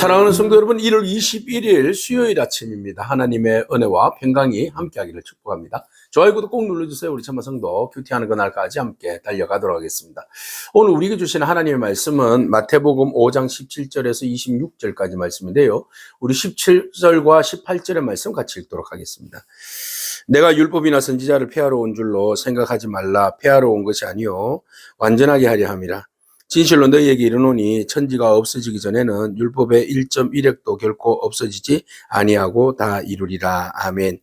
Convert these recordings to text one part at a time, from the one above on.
사랑하는 성도 여러분, 1월 21일 수요일 아침입니다. 하나님의 은혜와 평강이 함께하기를 축복합니다. 좋아요, 구독 꼭 눌러주세요. 우리 참마 성도 큐티하는 그날까지 함께 달려가도록 하겠습니다. 오늘 우리에게 주시는 하나님의 말씀은 마태복음 5장 17절에서 26절까지 말씀인데요. 우리 17절과 18절의 말씀 같이 읽도록 하겠습니다. 내가 율법이나 선지자를 폐하러 온 줄로 생각하지 말라. 폐하러 온 것이 아니요 완전하게 하려 함이라. 진실로 너희에게 이르노니 천지가 없어지기 전에는 율법의 1.1획도 결코 없어지지 아니하고 다 이루리라. 아멘.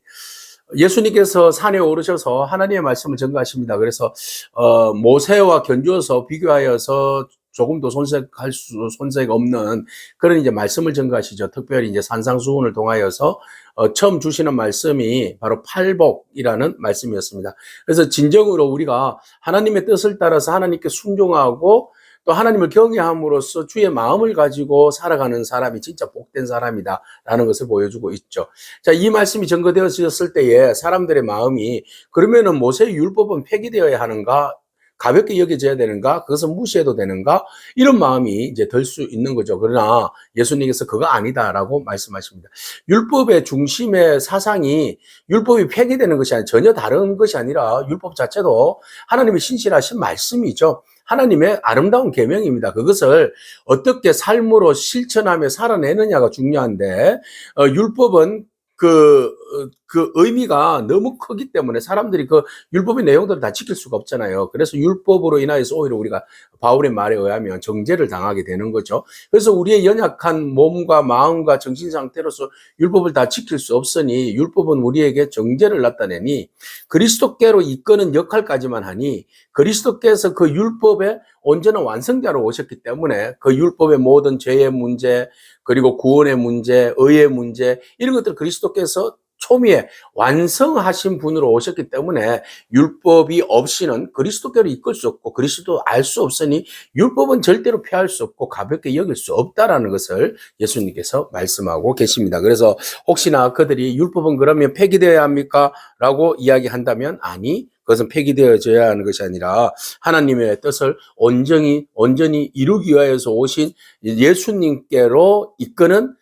예수님께서 산에 오르셔서 하나님의 말씀을 전가하십니다. 그래서 어, 모세와 견주어서 비교하여서 조금도 손색할 수 손색 없는 그런 이제 말씀을 전가하시죠. 특별히 이제 산상수훈을 통하여서 어, 처음 주시는 말씀이 바로 팔복이라는 말씀이었습니다. 그래서 진정으로 우리가 하나님의 뜻을 따라서 하나님께 순종하고 또 하나님을 경외함으로써 주의 마음을 가지고 살아가는 사람이 진짜 복된 사람이다라는 것을 보여주고 있죠. 자, 이 말씀이 전거되어졌을 때에 사람들의 마음이 그러면은 모세의 율법은 폐기되어야 하는가? 가볍게 여겨져야 되는가? 그것은 무시해도 되는가? 이런 마음이 이제 들 수 있는 거죠. 그러나 예수님께서 그거 아니다라고 말씀하십니다. 율법의 중심의 사상이 율법이 폐기되는 것이 아니라 전혀 다른 것이 아니라 율법 자체도 하나님의 신실하신 말씀이죠. 하나님의 아름다운 계명입니다. 그것을 어떻게 삶으로 실천하며 살아내느냐가 중요한데 어, 율법은 그, 어, 그 의미가 너무 크기 때문에 사람들이 그 율법의 내용들을 다 지킬 수가 없잖아요. 그래서 율법으로 인하여서 오히려 우리가 바울의 말에 의하면 정죄를 당하게 되는 거죠. 그래서 우리의 연약한 몸과 마음과 정신 상태로서 율법을 다 지킬 수 없으니 율법은 우리에게 정죄를 나타내니 그리스도께로 이끄는 역할까지만 하니 그리스도께서 그 율법의 온전한 완성자로 오셨기 때문에 그 율법의 모든 죄의 문제 그리고 구원의 문제, 의의 문제 이런 것들 그리스도께서 초미에 완성하신 분으로 오셨기 때문에 율법이 없이는 그리스도께로 이끌 수 없고 그리스도 알 수 없으니 율법은 절대로 피할 수 없고 가볍게 여길 수 없다라는 것을 예수님께서 말씀하고 계십니다. 그래서 혹시나 그들이 율법은 그러면 폐기되어야 합니까? 라고 이야기한다면 아니 그것은 폐기되어져야 하는 것이 아니라 하나님의 뜻을 온전히 온전히 이루기 위하여서 오신 예수님께로 이끄는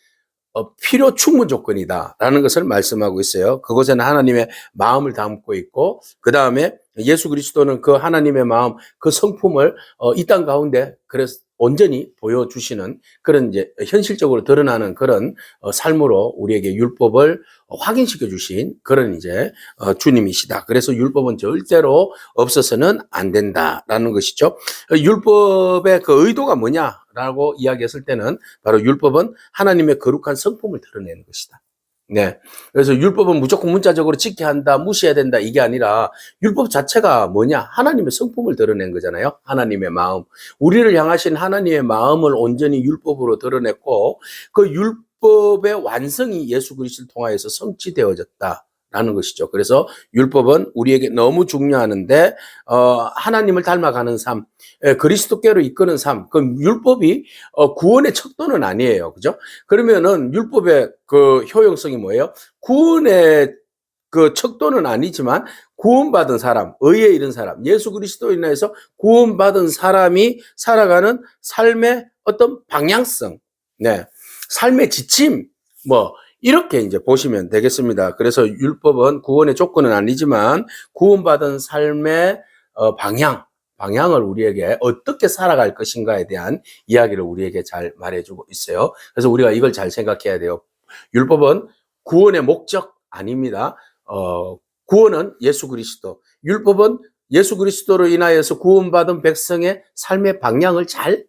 어, 필요 충분 조건이다라는 것을 말씀하고 있어요. 그곳에는 하나님의 마음을 담고 있고 그 다음에 예수 그리스도는 그 하나님의 마음, 그 성품을 어, 이땅 가운데 그래서 온전히 보여주시는 그런 이제 현실적으로 드러나는 그런 어, 삶으로 우리에게 율법을 확인시켜 주신 그런 이제 어, 주님이시다. 그래서 율법은 절대로 없어서는 안 된다라는 것이죠. 율법의 그 의도가 뭐냐라고 이야기했을 때는 바로 율법은 하나님의 거룩한 성품을 드러내는 것이다. 네. 그래서 율법은 무조건 문자적으로 지켜야 한다, 무시해야 된다, 이게 아니라 율법 자체가 뭐냐? 하나님의 성품을 드러낸 거잖아요. 하나님의 마음. 우리를 향하신 하나님의 마음을 온전히 율법으로 드러냈고, 그 율법의 완성이 예수 그리스도를 통하여서 성취되어졌다. 라는 것이죠. 그래서 율법은 우리에게 너무 중요하는데 어, 하나님을 닮아가는 삶, 예, 그리스도께로 이끄는 삶. 그 율법이 어, 구원의 척도는 아니에요, 그죠? 그러면은 율법의 그 효용성이 뭐예요? 구원의 그 척도는 아니지만 구원받은 사람, 의에 이른 사람, 예수 그리스도 인하여서 구원받은 사람이 살아가는 삶의 어떤 방향성, 네, 삶의 지침, 뭐 이렇게 이제 보시면 되겠습니다. 그래서 율법은 구원의 조건은 아니지만 구원받은 삶의 어, 방향, 방향을 우리에게 어떻게 살아갈 것인가에 대한 이야기를 우리에게 잘 말해주고 있어요. 그래서 우리가 이걸 잘 생각해야 돼요. 율법은 구원의 목적 아닙니다. 어, 구원은 예수 그리스도. 율법은 예수 그리스도로 인하여서 구원받은 백성의 삶의 방향을 잘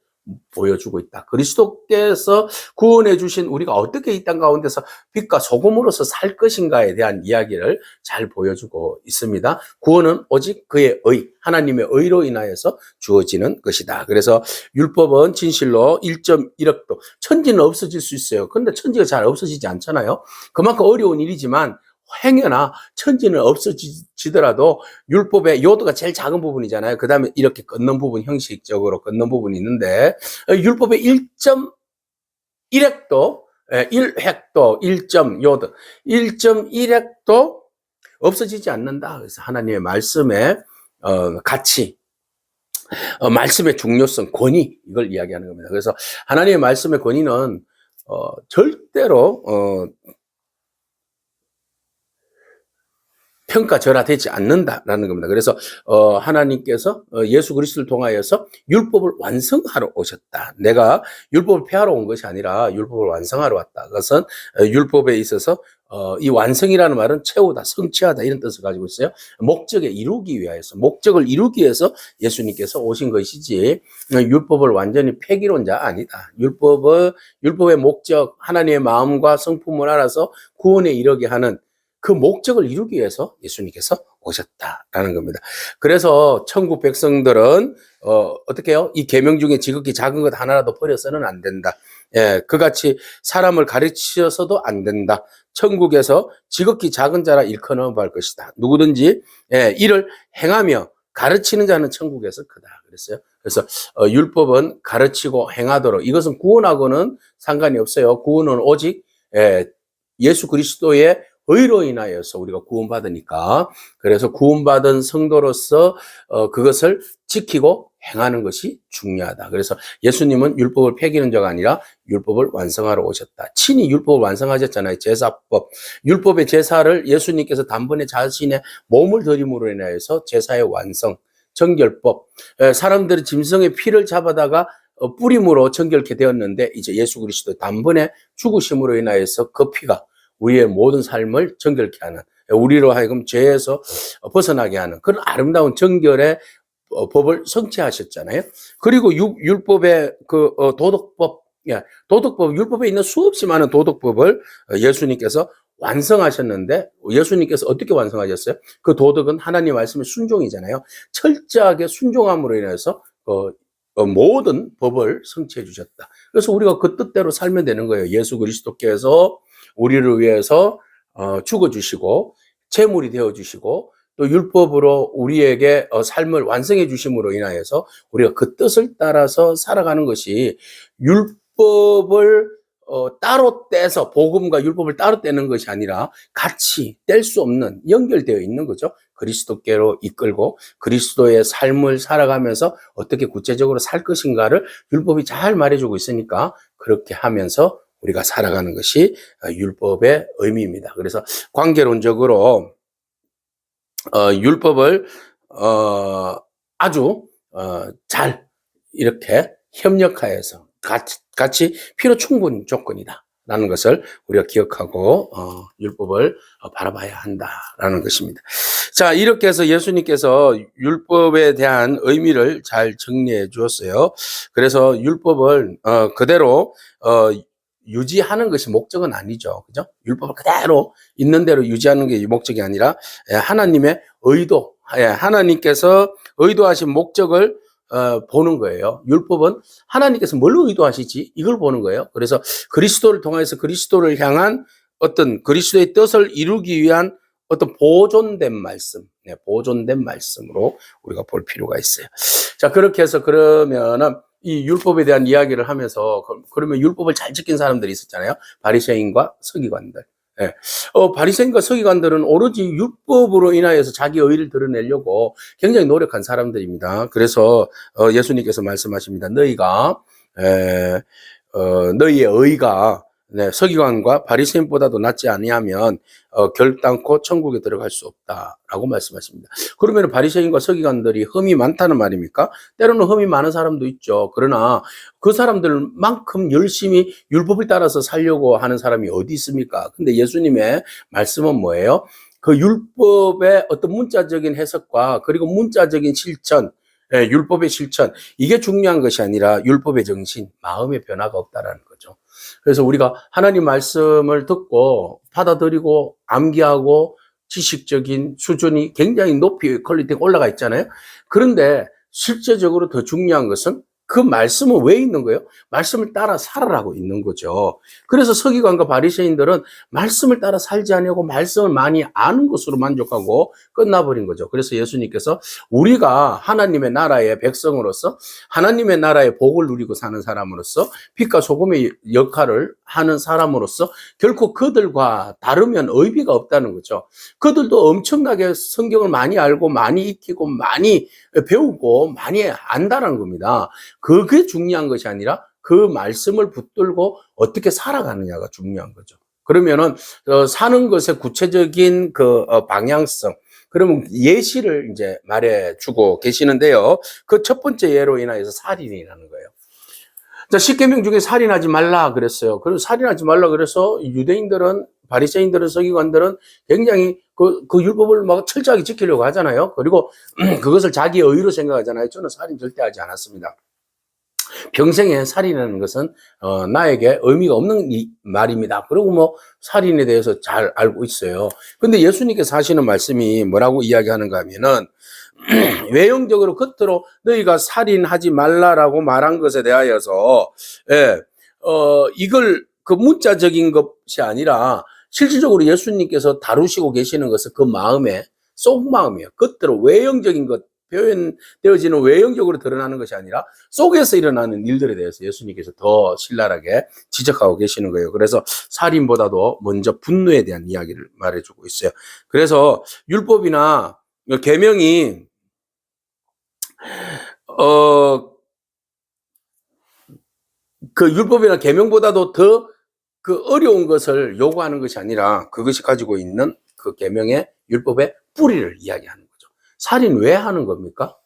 보여주고 있다. 그리스도께서 구원해 주신 우리가 어떻게 이 땅 가운데서 빛과 소금으로서 살 것인가에 대한 이야기를 잘 보여주고 있습니다. 구원은 오직 그의 의, 하나님의 의로 인하여서 주어지는 것이다. 그래서 율법은 진실로 1.1억도 천지는 없어질 수 있어요. 그런데 천지가 잘 없어지지 않잖아요. 그만큼 어려운 일이지만 행여나 천지는 없어지더라도 율법의 요도가 제일 작은 부분이잖아요. 그 다음에 이렇게 끊는 부분, 형식적으로 끊는 부분이 있는데, 어, 율법의 1.1획도, 1획도, 1점 요도, 1.1획도 없어지지 않는다. 그래서 하나님의 말씀의 어, 가치, 어, 말씀의 중요성, 권위, 이걸 이야기하는 겁니다. 그래서 하나님의 말씀의 권위는 어, 절대로 어, 평가절하되지 않는다라는 겁니다. 그래서 어, 하나님께서 어, 예수 그리스도를 통하여서 율법을 완성하러 오셨다. 내가 율법을 폐하러 온 것이 아니라 율법을 완성하러 왔다. 그것은 어, 율법에 있어서 어, 이 완성이라는 말은 채우다, 성취하다 이런 뜻을 가지고 있어요. 목적에 이루기 위하여서 목적을 이루기 위해서 예수님께서 오신 것이지 어, 율법을 완전히 폐기론자 아니다. 율법의 율법의 목적 하나님의 마음과 성품을 알아서 구원에 이르게 하는 그 목적을 이루기 위해서 예수님께서 오셨다라는 겁니다. 그래서 천국 백성들은 어, 어떻게 해요? 이 계명 중에 지극히 작은 것 하나라도 버려서는 안 된다. 예, 그같이 사람을 가르치셔서도 안 된다. 천국에서 지극히 작은 자라 일컬어 볼 것이다. 누구든지 예, 이를 행하며 가르치는 자는 천국에서 크다. 그랬어요. 그래서 어, 율법은 가르치고 행하도록 이것은 구원하고는 상관이 없어요. 구원은 오직 예, 예수 그리스도의 의로 인하여서 우리가 구원받으니까 그래서 구원받은 성도로서 어, 그것을 지키고 행하는 것이 중요하다. 그래서 예수님은 율법을 폐기는 자가 아니라 율법을 완성하러 오셨다. 친히 율법을 완성하셨잖아요. 제사법. 율법의 제사를 예수님께서 단번에 자신의 몸을 드림으로 인하여서 제사의 완성, 정결법. 에, 사람들이 짐승의 피를 잡아다가 어, 뿌림으로 정결케 되었는데 이제 예수 그리스도 단번에 죽으심으로 인하여서 그 피가 우리의 모든 삶을 정결케 하는 우리로 하여금 죄에서 벗어나게 하는 그런 아름다운 정결의 어, 법을 성취하셨잖아요. 그리고 유- 율법의 그 어, 도덕법, 예, 도덕법, 율법에 있는 수없이 많은 도덕법을 어, 예수님께서 완성하셨는데 예수님께서 어떻게 완성하셨어요? 그 도덕은 하나님 말씀의 순종이잖아요. 철저하게 순종함으로 인해서 모든 법을 성취해 주셨다. 그래서 우리가 그 뜻대로 살면 되는 거예요. 예수 그리스도께서 우리를 위해서 어, 죽어주시고 제물이 되어주시고 또 율법으로 우리에게 어, 삶을 완성해 주심으로 인하여서 우리가 그 뜻을 따라서 살아가는 것이 율법을 어, 따로 떼서 복음과 율법을 따로 떼는 것이 아니라 같이 뗄 수 없는 연결되어 있는 거죠. 그리스도께로 이끌고 그리스도의 삶을 살아가면서 어떻게 구체적으로 살 것인가를 율법이 잘 말해주고 있으니까 그렇게 하면서 우리가 살아가는 것이 어, 율법의 의미입니다. 그래서 관계론적으로 어, 율법을 어, 아주 어, 잘 이렇게 협력하여서 같이, 같이 필요 충분 조건이다. 라는 것을 우리가 기억하고 어, 율법을 어, 바라봐야 한다라는 것입니다. 자 이렇게 해서 예수님께서 율법에 대한 의미를 잘 정리해 주었어요. 그래서 율법을 어, 그대로 어, 유지하는 것이 목적은 아니죠. 그죠? 율법을 그대로 있는 대로 유지하는 게 목적이 아니라 예, 하나님의 의도, 예, 하나님께서 의도하신 목적을 어, 보는 거예요. 율법은 하나님께서 뭘 의도하시지? 이걸 보는 거예요. 그래서 그리스도를 통해서 그리스도를 향한 어떤 그리스도의 뜻을 이루기 위한 어떤 보존된 말씀, 네, 보존된 말씀으로 우리가 볼 필요가 있어요. 자, 그렇게 해서 그러면은 이 율법에 대한 이야기를 하면서 그- 그러면 율법을 잘 지킨 사람들이 있었잖아요. 바리새인과 서기관들. 예. 어, 바리새인과 서기관들은 오로지 율법으로 인하여서 자기 의를 드러내려고 굉장히 노력한 사람들입니다. 그래서 어, 예수님께서 말씀하십니다. 너희가 에, 어, 너희의 의가 네, 서기관과 바리새인보다도 낫지 아니하면 어, 결단코 천국에 들어갈 수 없다라고 말씀하십니다. 그러면 바리새인과 서기관들이 흠이 많다는 말입니까? 때로는 흠이 많은 사람도 있죠. 그러나 그 사람들만큼 열심히 율법을 따라서 살려고 하는 사람이 어디 있습니까? 근데 예수님의 말씀은 뭐예요? 그 율법의 어떤 문자적인 해석과 그리고 문자적인 실천, 예, 율법의 실천, 이게 중요한 것이 아니라 율법의 정신, 마음의 변화가 없다라는 거죠. 그래서 우리가 하나님 말씀을 듣고 받아들이고 암기하고 지식적인 수준이 굉장히 높이 퀄리티가 올라가 있잖아요. 그런데 실제적으로 더 중요한 것은 그 말씀은 왜 있는 거예요? 말씀을 따라 살아라고 있는 거죠. 그래서 서기관과 바리새인들은 말씀을 따라 살지 않냐고 말씀을 많이 아는 것으로 만족하고 끝나버린 거죠. 그래서 예수님께서 우리가 하나님의 나라의 백성으로서 하나님의 나라의 복을 누리고 사는 사람으로서 빛과 소금의 역할을 하는 사람으로서 결코 그들과 다르면 의미가 없다는 거죠. 그들도 엄청나게 성경을 많이 알고 많이 익히고 많이 배우고 많이 안다는 겁니다. 그게 중요한 것이 아니라 그 말씀을 붙들고 어떻게 살아가느냐가 중요한 거죠. 그러면은 어, 사는 것의 구체적인 그 어, 방향성, 그러면 예시를 이제 말해 주고 계시는데요. 그 첫 번째 예로 인하여서 살인이라는 거예요. 자, 십계명 중에 살인하지 말라 그랬어요. 그래서 살인하지 말라 그래서 유대인들은 바리새인들은 서기관들은 굉장히 그, 그 율법을 막 철저하게 지키려고 하잖아요. 그리고 그것을 자기의 의로 생각하잖아요. 저는 살인 절대 하지 않았습니다. 평생에 살인하는 것은 어, 나에게 의미가 없는 이, 말입니다. 그리고 뭐 살인에 대해서 잘 알고 있어요. 근데 예수님께서 하시는 말씀이 뭐라고 이야기하는가 하면은 외형적으로 겉으로 너희가 살인하지 말라라고 말한 것에 대하여서 예, 어, 이걸 그 문자적인 것이 아니라 실질적으로 예수님께서 다루시고 계시는 것은 그 마음의 속마음이에요. 겉으로 외형적인 것 표현되어지는 외형적으로 드러나는 것이 아니라 속에서 일어나는 일들에 대해서 예수님께서 더 신랄하게 지적하고 계시는 거예요. 그래서 살인보다도 먼저 분노에 대한 이야기를 말해주고 있어요. 그래서 율법이나 계명이 어 그 율법이나 계명보다도 더 그 어려운 것을 요구하는 것이 아니라 그것이 가지고 있는 그 계명의 율법의 뿌리를 이야기하는. 살인 왜 하는 겁니까?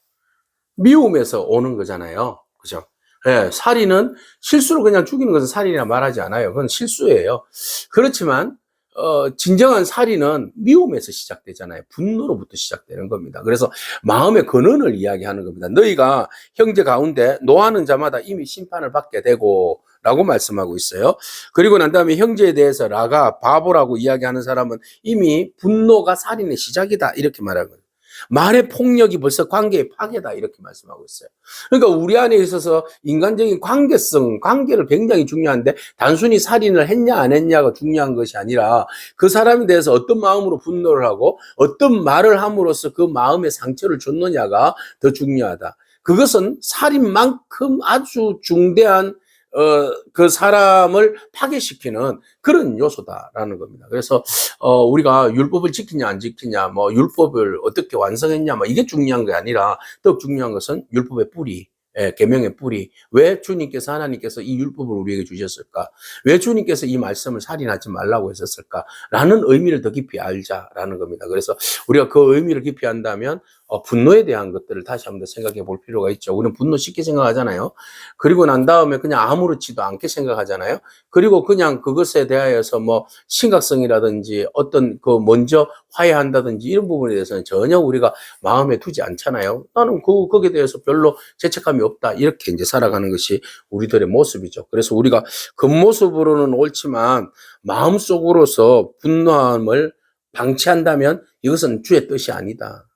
미움에서 오는 거잖아요. 그죠? 예, 살인은 실수로 그냥 죽이는 것은 살인이라 말하지 않아요. 그건 실수예요. 그렇지만 어, 진정한 살인은 미움에서 시작되잖아요. 분노로부터 시작되는 겁니다. 그래서 마음의 근원을 이야기하는 겁니다. 너희가 형제 가운데 노하는 자마다 이미 심판을 받게 되고 라고 말씀하고 있어요. 그리고 난 다음에 형제에 대해서 라가 바보라고 이야기하는 사람은 이미 분노가 살인의 시작이다. 이렇게 말하는 거예요. 말의 폭력이 벌써 관계의 파괴다 이렇게 말씀하고 있어요. 그러니까 우리 안에 있어서 인간적인 관계성, 관계를 굉장히 중요한데 단순히 살인을 했냐 안 했냐가 중요한 것이 아니라 그 사람에 대해서 어떤 마음으로 분노를 하고 어떤 말을 함으로써 그 마음에 상처를 줬느냐가 더 중요하다. 그것은 살인만큼 아주 중대한 어, 그 사람을 파괴시키는 그런 요소다라는 겁니다. 그래서, 어, 우리가 율법을 지키냐, 안 지키냐, 뭐, 율법을 어떻게 완성했냐, 뭐, 이게 중요한 게 아니라, 더 중요한 것은 율법의 뿌리, 예, 계명의 뿌리. 왜 주님께서 하나님께서 이 율법을 우리에게 주셨을까? 왜 주님께서 이 말씀을 살인하지 말라고 했었을까? 라는 의미를 더 깊이 알자라는 겁니다. 그래서 우리가 그 의미를 깊이 한다면 어, 분노에 대한 것들을 다시 한번 생각해 볼 필요가 있죠. 우리는 분노 쉽게 생각하잖아요. 그리고 난 다음에 그냥 아무렇지도 않게 생각하잖아요. 그리고 그냥 그것에 대하여서 뭐 심각성이라든지 어떤 그 먼저 화해한다든지 이런 부분에 대해서는 전혀 우리가 마음에 두지 않잖아요. 나는 그, 거기에 대해서 별로 죄책감이 없다. 이렇게 이제 살아가는 것이 우리들의 모습이죠. 그래서 우리가 겉모습으로는 옳지만 마음속으로서 분노함을 방치한다면 이것은 주의 뜻이 아니다.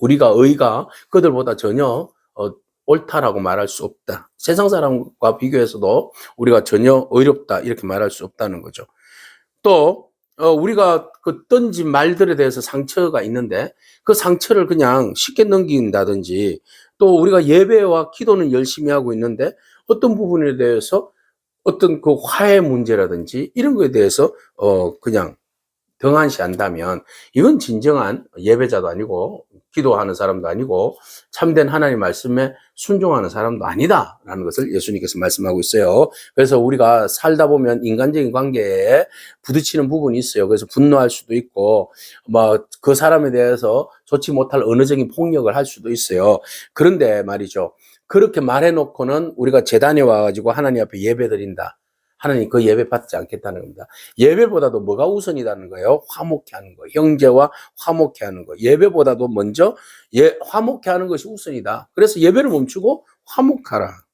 우리가 의가 그들보다 전혀 어, 옳다라고 말할 수 없다. 세상 사람과 비교해서도 우리가 전혀 의롭다 이렇게 말할 수 없다는 거죠. 또 어, 우리가 그 던진 말들에 대해서 상처가 있는데 그 상처를 그냥 쉽게 넘긴다든지 또 우리가 예배와 기도는 열심히 하고 있는데 어떤 부분에 대해서 어떤 그 화해 문제라든지 이런 거에 대해서 어 그냥 등한시한다면 이건 진정한 예배자도 아니고 기도하는 사람도 아니고 참된 하나님 말씀에 순종하는 사람도 아니다라는 것을 예수님께서 말씀하고 있어요. 그래서 우리가 살다 보면 인간적인 관계에 부딪히는 부분이 있어요. 그래서 분노할 수도 있고 뭐 그 사람에 대해서 좋지 못할 언어적인 폭력을 할 수도 있어요. 그런데 말이죠. 그렇게 말해 놓고는 우리가 재단에 와 가지고 하나님 앞에 예배 드린다. 하나님 그 예배 받지 않겠다는 겁니다. 예배보다도 뭐가 우선이라는 거예요? 화목해 하는 거. 형제와 화목해 하는 거. 예배보다도 먼저 예, 화목해 하는 것이 우선이다. 그래서 예배를 멈추고 화목하라.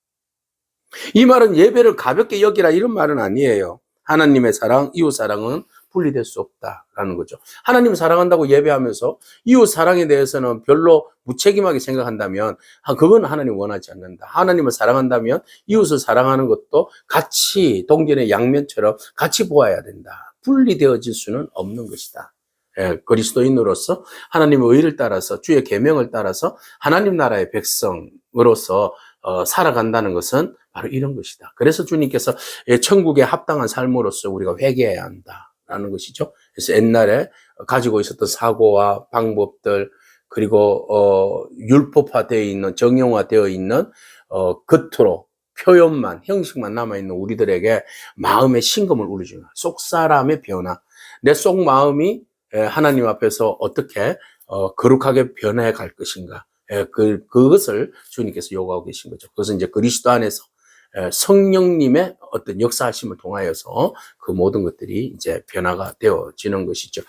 이 말은 예배를 가볍게 여기라 이런 말은 아니에요. 하나님의 사랑, 이웃 사랑은 분리될 수 없다라는 거죠. 하나님을 사랑한다고 예배하면서 이웃 사랑에 대해서는 별로 무책임하게 생각한다면 아, 그건 하나님 원하지 않는다. 하나님을 사랑한다면 이웃을 사랑하는 것도 같이 동전의 양면처럼 같이 보아야 된다. 분리되어질 수는 없는 것이다. 예, 그리스도인으로서 하나님의 의를 따라서 주의 계명을 따라서 하나님 나라의 백성으로서 어, 살아간다는 것은 바로 이런 것이다. 그래서 주님께서 예, 천국에 합당한 삶으로서 우리가 회개해야 한다. 라는 것이죠. 그래서 옛날에 가지고 있었던 사고와 방법들 그리고 어 율법화되어 있는 정형화되어 있는 어 겉으로 표현만, 형식만 남아 있는 우리들에게 마음의 신금을 울려주는 속 사람의 변화. 내 속 마음이 에, 하나님 앞에서 어떻게 어, 거룩하게 변해 갈 것인가. 에, 그, 그것을 주님께서 요구하고 계신 거죠. 그것은 이제 그리스도 안에서 에, 성령님의 어떤 역사하심을 통하여서 그 모든 것들이 이제 변화가 되어지는 것이죠.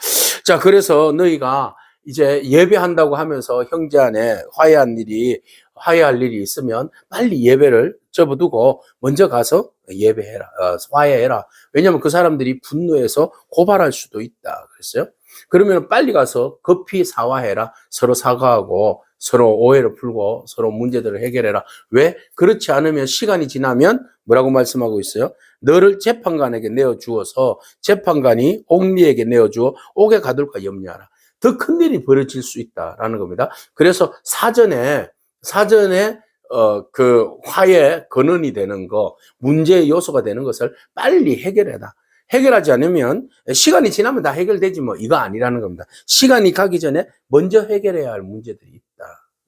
자, 그래서 너희가 이제 예배한다고 하면서 형제 안에 화해한 일이 화해할 일이 있으면 빨리 예배를 접어두고 먼저 가서 예배해라, 어, 화해해라. 왜냐하면 그 사람들이 분노해서 고발할 수도 있다. 그랬어요. 그러면 빨리 가서 급히 사과해라. 서로 사과하고 서로 오해를 풀고 서로 문제들을 해결해라. 왜? 그렇지 않으면 시간이 지나면 뭐라고 말씀하고 있어요? 너를 재판관에게 내어주어서 재판관이 옥리에게 내어주어 옥에 가둘까 염려하라. 더 큰 일이 벌어질 수 있다라는 겁니다. 그래서 사전에 사전에 어, 그 화해 근원이 되는 거, 문제의 요소가 되는 것을 빨리 해결해라. 해결하지 않으면 시간이 지나면 다 해결되지 뭐 이거 아니라는 겁니다. 시간이 가기 전에 먼저 해결해야 할 문제들이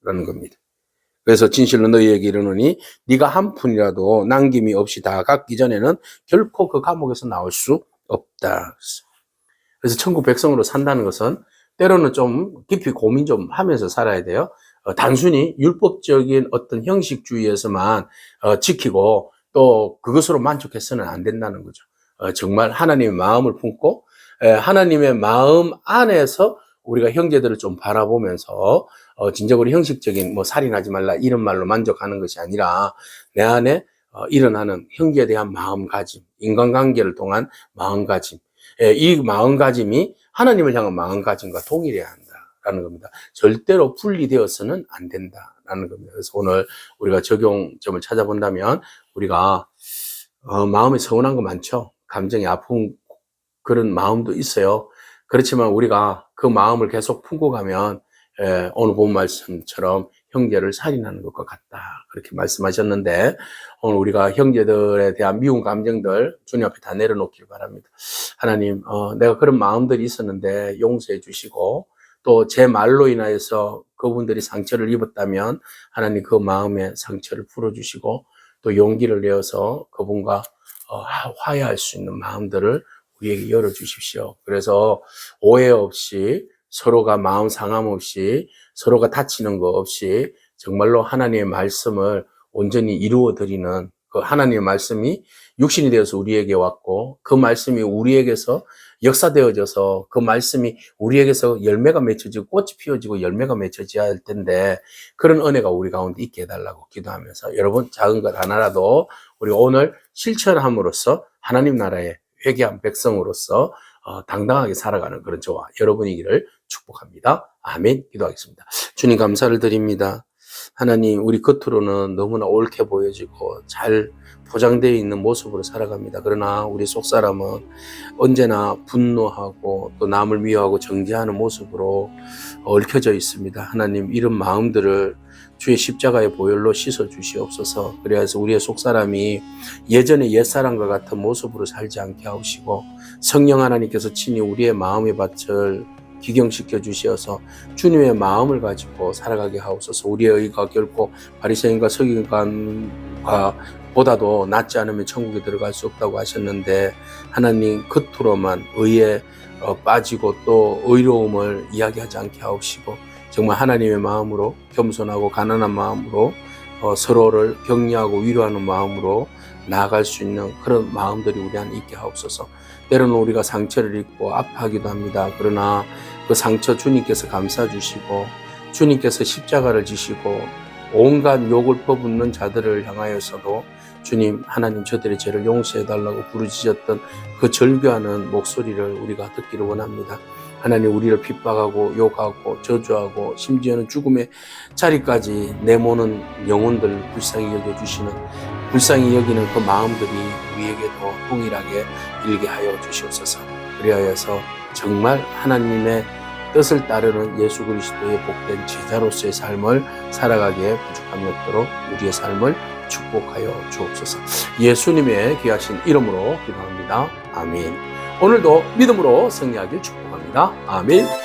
있다라는 겁니다. 그래서 진실로 너희에게 이르노니 네가 한 푼이라도 남김이 없이 다 갚기 전에는 결코 그 감옥에서 나올 수 없다. 그래서 천국 백성으로 산다는 것은 때로는 좀 깊이 고민 좀 하면서 살아야 돼요. 어, 단순히 율법적인 어떤 형식주의에서만 어, 지키고 또 그것으로 만족해서는 안 된다는 거죠. 어, 정말 하나님의 마음을 품고 에, 하나님의 마음 안에서 우리가 형제들을 좀 바라보면서 어, 진정으로 형식적인 뭐 살인하지 말라 이런 말로 만족하는 것이 아니라 내 안에 어, 일어나는 형제에 대한 마음가짐, 인간관계를 통한 마음가짐, 에, 이 마음가짐이 하나님을 향한 마음가짐과 동일해야 한다라는 겁니다. 절대로 분리되어서는 안 된다라는 겁니다. 그래서 오늘 우리가 적용점을 찾아본다면 우리가 어, 마음에 서운한 거 많죠. 감정이 아픈 그런 마음도 있어요. 그렇지만 우리가 그 마음을 계속 품고 가면 에, 오늘 본 말씀처럼 형제를 살인하는 것과 같다. 그렇게 말씀하셨는데 오늘 우리가 형제들에 대한 미운 감정들 주님 앞에 다 내려놓길 바랍니다. 하나님, 어, 내가 그런 마음들이 있었는데 용서해 주시고 또 제 말로 인하여서 그분들이 상처를 입었다면 하나님 그 마음의 상처를 풀어주시고 또 용기를 내어서 그분과 어, 화해할 수 있는 마음들을 우리에게 열어 주십시오. 그래서 오해 없이 서로가 마음 상함 없이 서로가 다치는 거 없이 정말로 하나님의 말씀을 온전히 이루어 드리는 그 하나님의 말씀이 육신이 되어서 우리에게 왔고 그 말씀이 우리에게서 역사되어져서 그 말씀이 우리에게서 열매가 맺혀지고 꽃이 피어지고 열매가 맺혀져야 할 텐데 그런 은혜가 우리 가운데 있게 해달라고 기도하면서 여러분 작은 것 하나라도 우리 오늘 실천함으로써 하나님 나라의 회개한 백성으로서 어, 당당하게 살아가는 그런 저와 여러분이기를 축복합니다. 아멘. 기도하겠습니다. 주님 감사를 드립니다. 하나님, 우리 겉으로는 너무나 옳게 보여지고 잘 포장되어 있는 모습으로 살아갑니다. 그러나 우리 속 사람은 언제나 분노하고 또 남을 미워하고 정죄하는 모습으로 얽혀져 있습니다. 하나님, 이런 마음들을 주의 십자가의 보혈로 씻어 주시옵소서. 그래서 우리의 속 사람이 예전의 옛 사람과 같은 모습으로 살지 않게 하시고 성령 하나님께서 친히 우리의 마음의 밭을 기경시켜 주시어서 주님의 마음을 가지고 살아가게 하옵소서. 우리의 의가 결코 바리새인과 서기관과 보다도 낫지 않으면 천국에 들어갈 수 없다고 하셨는데 하나님 겉으로만 의에 어, 빠지고 또 의로움을 이야기하지 않게 하옵시고 정말 하나님의 마음으로 겸손하고 가난한 마음으로 어, 서로를 격려하고 위로하는 마음으로 나아갈 수 있는 그런 마음들이 우리 안에 있게 하옵소서. 때로는 우리가 상처를 입고 아파하기도 합니다. 그러나 그 상처 주님께서 감싸 주시고 주님께서 십자가를 지시고 온갖 욕을 퍼붓는 자들을 향하여서도 주님 하나님 저들의 죄를 용서해 달라고 부르짖었던 그 절규하는 목소리를 우리가 듣기를 원합니다. 하나님 우리를 핍박하고 욕하고 저주하고 심지어는 죽음의 자리까지 내모는 영혼들 불쌍히 여겨 주시는 불쌍히 여기는 그 마음들이 우리에게도 동일하게 일게 하여 주시옵소서. 그리하여서 정말 하나님의 뜻을 따르는 예수 그리스도의 복된 제자로서의 삶을 살아가기에 부족함이 없도록 우리의 삶을 축복하여 주옵소서. 예수님의 귀하신 이름으로 기도합니다. 아멘. 오늘도 믿음으로 승리하길 축복합니다. 아멘.